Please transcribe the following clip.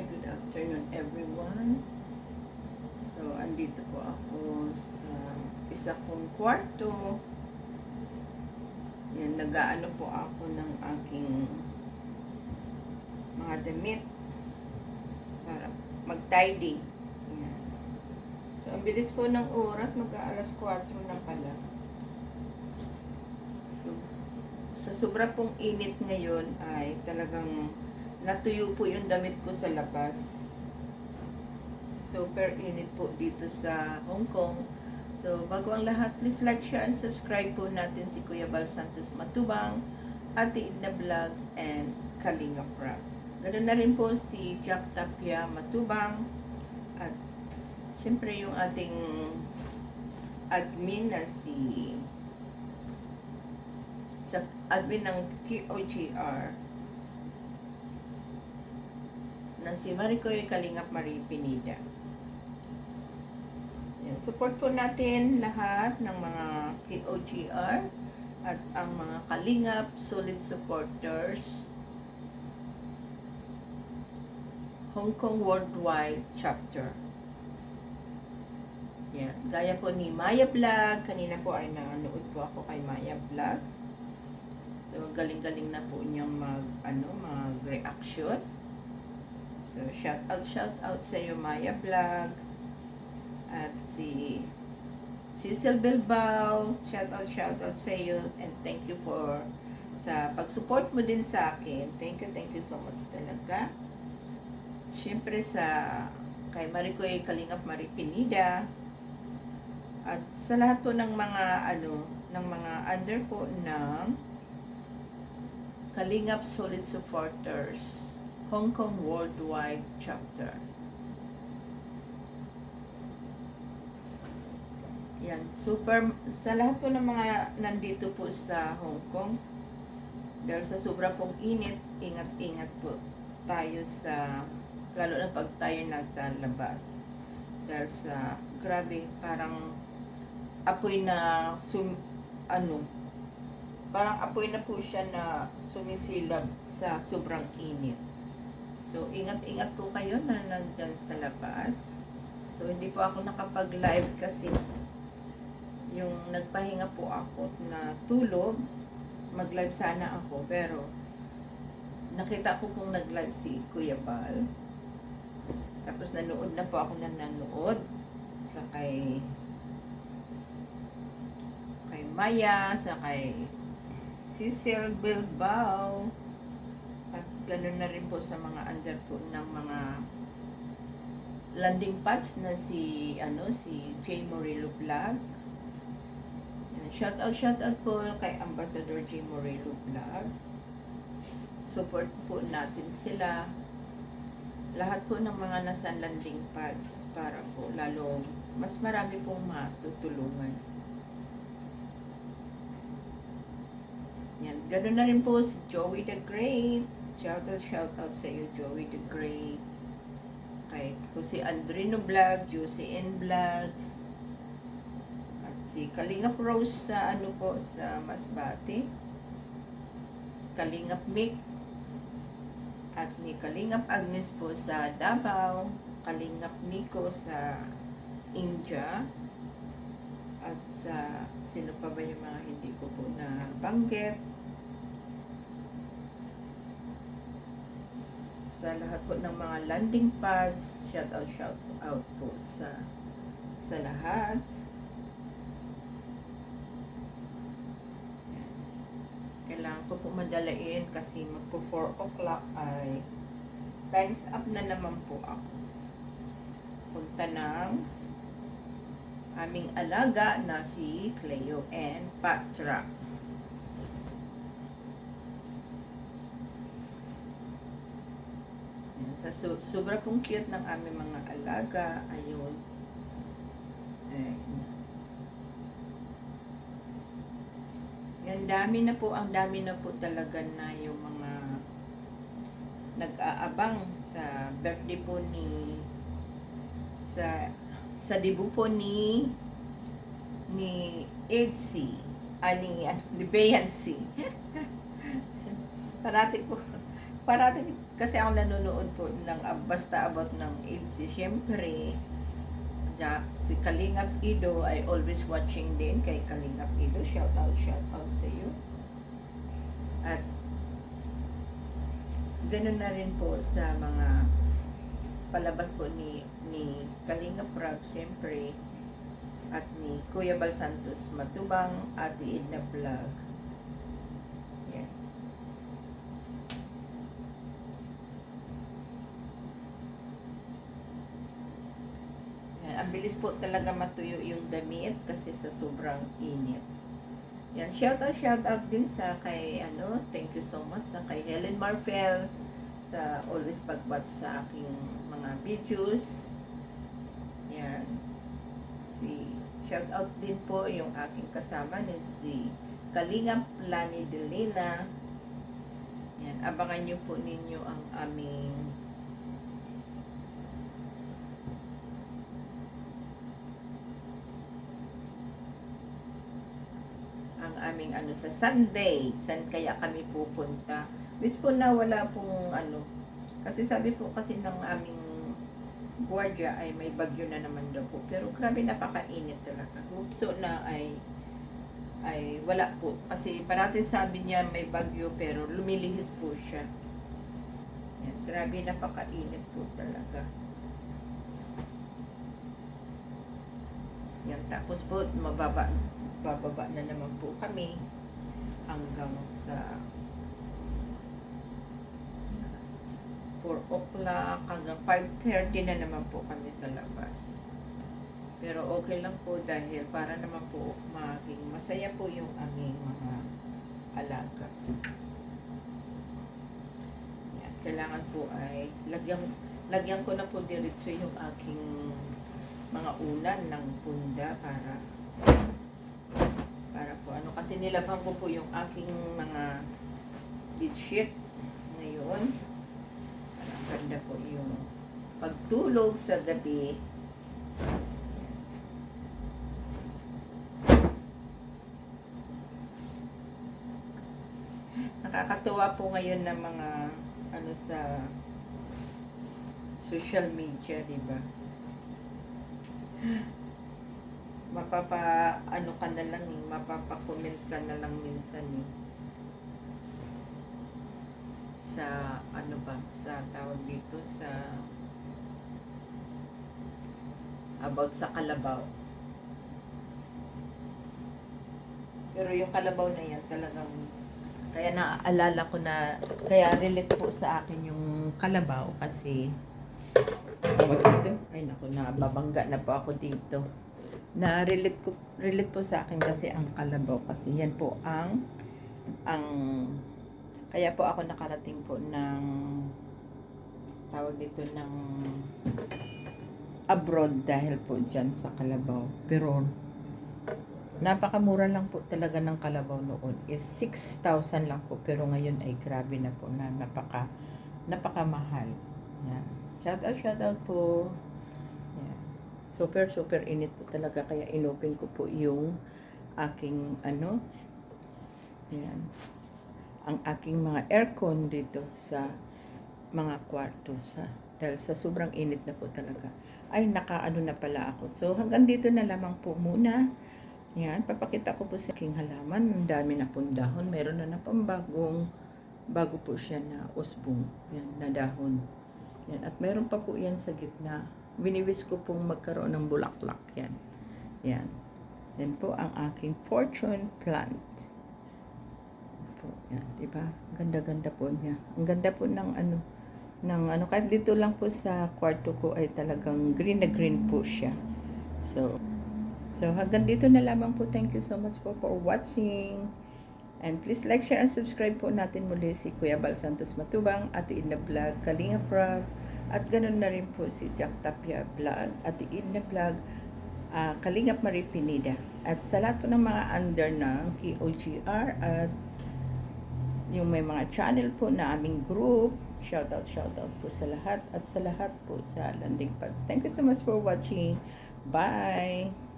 Hi, good afternoon everyone. So, andito po ako sa isa kong kwarto. Yan, nag-aano po ako ng aking mga damit para mag-tidy. So, ang bilis po ng oras, mag-aalas 4 na pala. So, sa sobra pong init ngayon ay talagang natuyo po yung damit ko sa labas. Super init po dito sa Hong Kong. So, bago ang lahat, please like, share, and subscribe po natin si Kuya Bal Santos Matubang, Ate Idna Vlog, and Kalinga Prab. Ganoon na rin po si Jack Tapia Matubang, at siyempre yung ating admin na si sa admin ng KOGR na si Maricoy Kalingap Marie Pinida. Yan. Support po natin lahat ng mga KOGR at ang mga Kalingap solid supporters Hong Kong Worldwide Chapter. Yan. Gaya po ni Maya Vlog. Kanina po ay nanood po ako kay Maya Vlog. So, galing-galing na po niyang mag, ano, mag-reaction. So, shout out, shout out sa iyo, Maya Vlog. At si Cecil Bilbao, shout out, shout out sa iyo. And thank you for sa pag-support mo din sa akin. Thank you, thank you so much talaga. Siyempre sa kay Maricoy Kalingap Maripinida. At sa lahat po ng mga ano, ng mga under po ng Kalingap Solid Supporters Hong Kong Worldwide Chapter. Yan, super, sa lahat po ng mga nandito po sa Hong Kong, dahil sa sobra pong init, ingat-ingat po tayo sa, lalo na pag tayo nasa labas. Dahil sa, grabe, parang apoy na, sum, ano, parang apoy na po siya na sumisilab sa sobrang init. So, ingat-ingat po kayo na nandyan sa labas. So, hindi po ako nakapag-live kasi yung nagpahinga po ako na tulog, mag-live sana ako, pero nakita ko kung nag-live si Kuya Bal. Tapos nanood na po ako na nanood sa kay kay Maya, sa kay Cecil Bilbao, ganun na rin po sa mga under po ng mga landing pads na si ano si J Morello Vlog. Shout out, shout out po kay Ambassador J Morello Vlog. Support po natin sila. Lahat po ng mga nasa landing pads para po lalo mas marami pong matutulungan. Yan, ganun na rin po si Joey the Great. Shout out, shout out sa iyo, Joey the Great. Kay Jose Andrino Vlog, Josie N Vlog. At si Kalingap Rose sa ano po, sa Masbate. Si Kalingap Mick. At ni Kalingap Agnes po sa Davao. Kalingap Nico sa India. At sa sino pa ba yung mga hindi ko po na banggit. Sa lahat po ng mga landing pads. Shout out, shout out po sa sa lahat. Yan. Kailangan ko po madalain kasi magpo 4 o'clock ay times up na naman po ako. Punta ng aming alaga na si Cleo and Patra. Yan. Sa so, sobra pong cute ng aming mga alaga. Ayun. Eh. Yan, dami na po. Ang dami na po talaga na yung mga nag-aabang sa birthday po ni sa sa debut po ni ni Edsy ani ano, ni Beyancy. parati po parati kasi ako nanonood po ng basta about ng AIDS, syempre, ja, si Kalingap Ido ay always watching din kay Kalingap Ido. Shout out, shout out sa iyo. At ganun na rin po sa mga palabas po ni ni Kalingap Rab, syempre, at ni Kuya Bal Santos Matubang, Ate Edna Vlog. Yan. Yan, ang bilis po talaga matuyo yung damit kasi sa sobrang init. Yan, shout out, shout out din sa kay, ano, thank you so much sa kay Helen Marfel sa always pag-watch sa aking mga videos. Yan. Si, shout out din po yung aking kasama ni si Kalingap Lani Delina. Yan, abangan nyo po ninyo ang aming ang aming ano sa Sunday. San kaya kami pupunta? Bis po na wala pong ano. Kasi sabi po kasi ng aming guardia ay may bagyo na naman daw po. Pero grabe napakainit talaga. So na ay ay wala po. Kasi parating sabi niya may bagyo pero lumilihis po siya. Yan, grabe napakainit po talaga. Yan, tapos po mababa bababa na naman po kami hanggang sa 4 o'clock hanggang 5.30 na naman po kami sa labas. Pero okay lang po dahil para naman po maging masaya po yung aming mga alaga. Yan. Kailangan po ay lagyan, lagyan ko na po diretso yung aking mga unan ng punda para para po ano kasi nilabhan ko po yung aking mga bedsheet ngayon. Ang ganda po yung pagtulog sa gabi. Nakakatuwa po ngayon ng mga ano sa social media di ba mapapa ano ka na lang eh, mapapa-comment ka na lang minsan eh. Sa ano ba, sa tawag dito sa about sa kalabaw. Pero yung kalabaw na yan talagang kaya naaalala ko na kaya relate po sa akin yung kalabaw kasi ay naku nababangga na po ako dito na relate ko relate po sa akin kasi ang kalabaw kasi yan po ang ang kaya po ako nakarating po ng tawag dito ng abroad dahil po dyan sa kalabaw. Pero napakamura lang po talaga ng kalabaw noon is 6,000 lang po. Pero ngayon ay grabe na po na napaka napakamahal. Yan. Shout out shout out po super super init po talaga kaya inopen ko po yung aking ano yan ang aking mga aircon dito sa mga kwarto sa dahil sa sobrang init na po talaga. Ay nakaano na pala ako. So hanggang dito na lamang po muna. Yan papakita ko po sa aking halaman. Ang dami na pong dahon. Meron na na pambagong bago po siya na usbong. Yan na dahon. Yan at meron pa po yan sa gitna winiwis ko pong magkaroon ng bulaklak yan. Yan. Yan po ang aking fortune plant. Po, yan, di ba? Ganda-ganda po niya. Ang ganda po ng ano ng ano kahit dito lang po sa kwarto ko ay talagang green na green po siya. So So hanggang dito na lamang po. Thank you so much po for watching. And please like, share, and subscribe po natin muli si Kuya Bal Santos Matubang, Ate Idna Vlog, Kalinga Prab, at ganun na rin po si Jack Tapia Vlog, Ate Idna Vlog, uh, Kalingap Marie Pinida. At sa lahat po ng mga under ng KOGR at yung may mga channel po na aming group, shout out, shout out po sa lahat at sa lahat po sa landing pads. Thank you so much for watching. Bye!